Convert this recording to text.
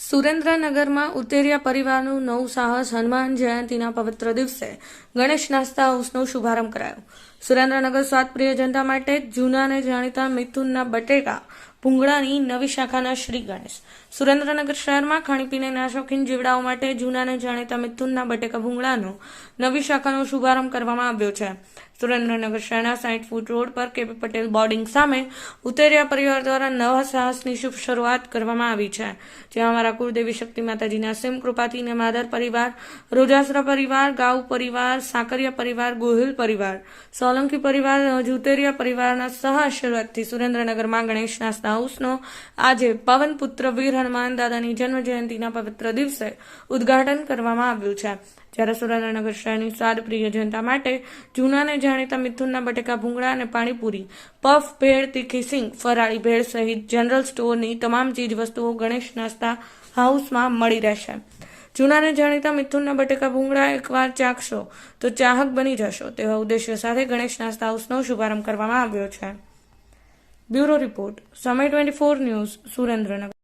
સુરેન્દ્રનગરમાં ઉતેરિયા પરિવારનું નવું સાહસ હનુમાન જયંતિના પવિત્ર દિવસે ગણેશ નાસ્તા હાઉસનો શુભારંભ કરાયો. સુરેન્દ્રનગર સ્વાદપ્રિય જનતા માટે જૂના અને જાણીતા મિથુનના બટેકા ભૂંગળાની નવી શાખાના શ્રી ગણેશ. સુરેન્દ્રનગર શહેરમાં ખાણીપીણીના શોખીન જીવડાઓ માટે જૂના અને જાણીતા મિથુનના બટેકા ભૂંગળાનો નવી શાખાનો શુભારંભ કરવામાં આવ્યો છે. સુરેન્દ્રનગર શહેરના સાઈઠ ફૂટ રોડ પર કેપી પટેલ બોર્ડિંગ સામે ઉતેરિયા પરિવાર દ્વારા નવા સાહસની શુભ શરૂઆત કરવામાં આવી છે. જ્યાં અમારા કુળદેવી શક્તિ માતાજીના સિમ કૃપાથી ને માદર પરિવાર, રોજાસરા પરિવાર, ગાઉ પરિવાર, સાકરિયા પરિવાર, ગોહિલ પરિવાર સોલંકી પરિવાર, જુતેરિયા પરિવારના સહ આશીર્વાદથી સુરેન્દ્રનગરમાં ગણેશ નાસ્તા હાઉસનો આજે પવન પુત્ર વીર હનુમાન દાદાની જન્મ જયંતિના પવિત્ર દિવસે ઉદ્ઘાટન કરવામાં આવ્યું છે. જ્યારે સુરેન્દ્રનગર શહેરની સ્વાદપ્રિય જનતા માટે જૂના અને જાણીતા મિથુનના બટેકા ભૂંગળા અને પાણીપુરી, પફ, ભેળ, તીખી સિંગ, ફરાળી ભેળ સહિત જનરલ સ્ટોરની તમામ ચીજ વસ્તુઓ ગણેશ નાસ્તા હાઉસમાં મળી રહેશે. જૂના અને જાણીતા મિથુનના બટેકા ભૂંગળા એકવાર ચાખશો તો ચાહક બની જશો. તેવા ઉદ્દેશ્ય સાથે ગણેશ નાસ્તા હાઉસનો શુભારંભ કરવામાં આવ્યો છે. Bureau report. Samay twenty four news Surendranagar.